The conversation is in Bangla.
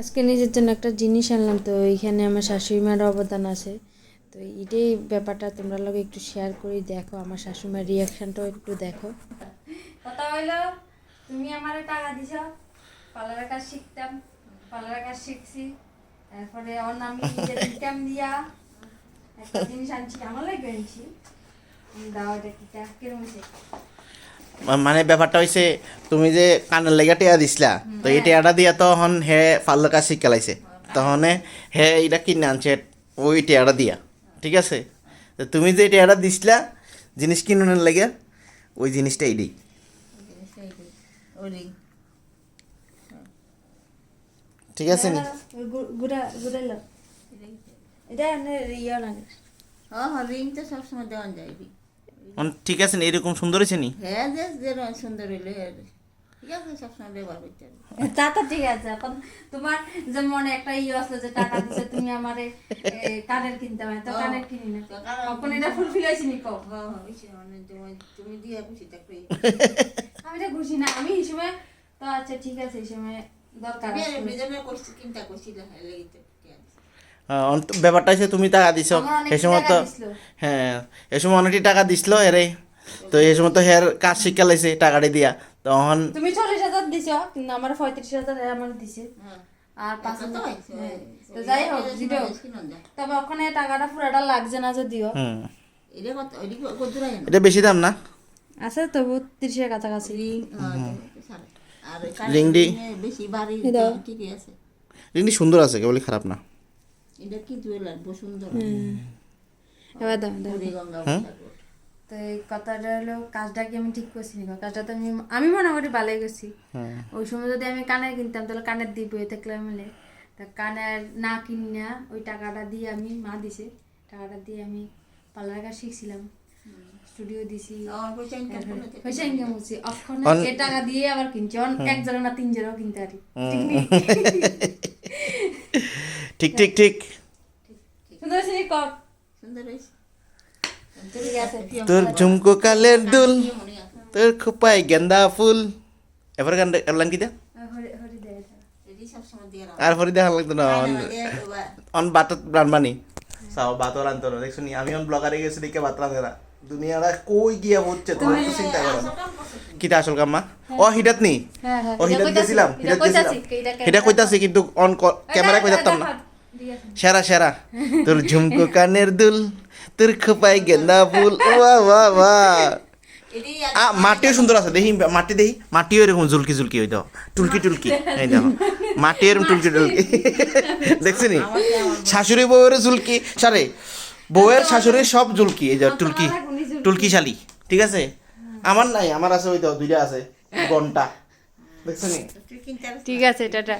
আজকে নিজের জন্য একটা জিনিস আনলাম, তো এইখানে আমার শাশুড়ি মার অবদান আছে। তো এটাই ব্যাপারটা তোমরা লোক একটু শেয়ার করে দেখো, আমার শাশুড়িমার রিয়াকশনটাও একটু দেখো। কথা হইল, তুমি আমারে টাকা দিছ পার্লারের কাজ শিখতাম পার্লারের কাজ শিখছি, তারপরে আমি নিজের ইনকাম দিয়া একটা জিনিস আনছি আমার লাগে আনছি? দাও এটা কি কিরম মানে ব্যাপারটা হইছে তুমি যে কানের লেগে টেয়া দিছিলা তো এই টেয়াটা দিয়া তখন হে পার্লার কাজ শিখালাইছে তখন হে এটা কিনে আনছে ওই টেয়াটা দিয়া ঠিক আছে? তো তুমি যে টেয়াটা দিছিলা জিনিস কিনুনের লাগে ওই জিনিসটা এইটাই ঠিক আছে নি? এটা ইয়ে হ্যাঁ হ্যাঁ রিং তো সবসময় দেওয়া যায় ঠিক আছে নি? এরকম সুন্দর হয়েছে নি? হ্যাঁ সুন্দর হইলে হ্যাঁ ঠিক আছে সবসময় ব্যবহার করতে হবে। তা তো ঠিক আছে এখন তোমার যে মনে একটা ইয়ে আসলো যে টাকা দিছে তুমি আমারে কানের কিনতে হয় তো কানের কিনি না। এখন এটা ফুলফিল হয়েছে নি কও? বুঝছি মানে তুমি- তুমি দিয়ে খুশি থাকবে আমি তো খুশি না আমি এই সময় তো আচ্ছা ঠিক আছে এই সময় দরকার করছি লেগেতে অন- ব্যাপারটা হচ্ছে তুমি টাকা দিছ। অনেক সময় তো হ্যাঁ এ সময় অনেকটি টাকা দিছিল এরে। তো এই সময় তো হের কাজ শিখালাইছে টাকাটি দিয়া। তখন তুমি চল্লিশ হাজার দিছ কিন্তু আমার পঁয়ত্রিশ হাজার আমার দিছে। হ্যাঁ আর পাঁচ হাজার হ্যাঁ। যাই হোক যায়। তবে ওখানে টাকাটা পুরাটা লাগছে না যদিও। হুম। এটা বেশি দাম না? আছে তবু তিরিশের কাছাকাছি। রিং সারা আর ওই কানের ring দি? ring এ বেশি ঠিকই আছে। রিংটি সুন্দর আছে কেবলই খারাপ না। এটা কি জুয়েলার বহু এবার দাও দাও। বুড়ি গঙ্গা হ্যাঁ? বসাবো। তো এই কথাটা হলো কাজটা কি আমি ঠিক করছি না কাজটা তো আমি আমি মোটামুটি ভালোই করছি। হ্যাঁ। ওই সময় যদি আমি কানের কিনতাম তাহলে কানের দিয়ে বয়ে থাকলাম মিলে তা কানের না কিনা ওই টাকাটা দিয়ে আমি মা দিছে টাকাটা দিয়ে আমি পার্লার কাজ শিখছিলাম। স্টুডিও দিছি। পয়সা ইনকাম করছি। অক্ষণ এ টাকা দিয়ে আবার কিনছি। অন এক জোড়া না তিন জোড়াও কিনতে পারি। ঠিক ঠিক ঠিক। তোর ঝুমকো কালের দুল তোর খোপায় গেন্দা ফুল। এবার গান গান কি দে। হরি হরি। আর ফরি দেখা লাগতো না। অন বাতত রানবানি সাও বাত রানতো না। দেখছ আমি অন ব্লগারে গেছি দেখে বাত রান্ধে না। দুনিয়াটা কই গিয়া হচ্ছে তুমি একটু চিন্তা করো। কিটা আসল কাম্মা? ও হিডাত নি? হ্যাঁ হ্যাঁ। ও হিডাত গেছিলাম হিডাত কইতাছি, গেছিলাম হিডা কইতাছি কিন্তু অন ক্যামেরা কই যাতাম না। সেরা সেরা। তোর ঝুমকো কানের দুল তোর খোপায় গেন্দা ফুল। ওয়া ওয়া ওয়া আ মাটিও সুন্দর আছে। দেখি মাটি দেখি। মাটিও এরকম জুলকি জুলকি হইতো। টুলকি টুলকি। এই দেখো। মাটি এরকম টুলকি টুলকি। দেখছি নি? শাশুড়ি বউয়ের জুলকি সারে বউয়ের শাশুড়ির সব জুলকি এই যে টুলকি টুলকি শালি। ঠিক আছে? আমার নাই, আমার আছে ওই তো, দুইটা আছে, ঘণ্টা। দেখছ নি? তুই কিনতে ঠিক আছে, টাটা।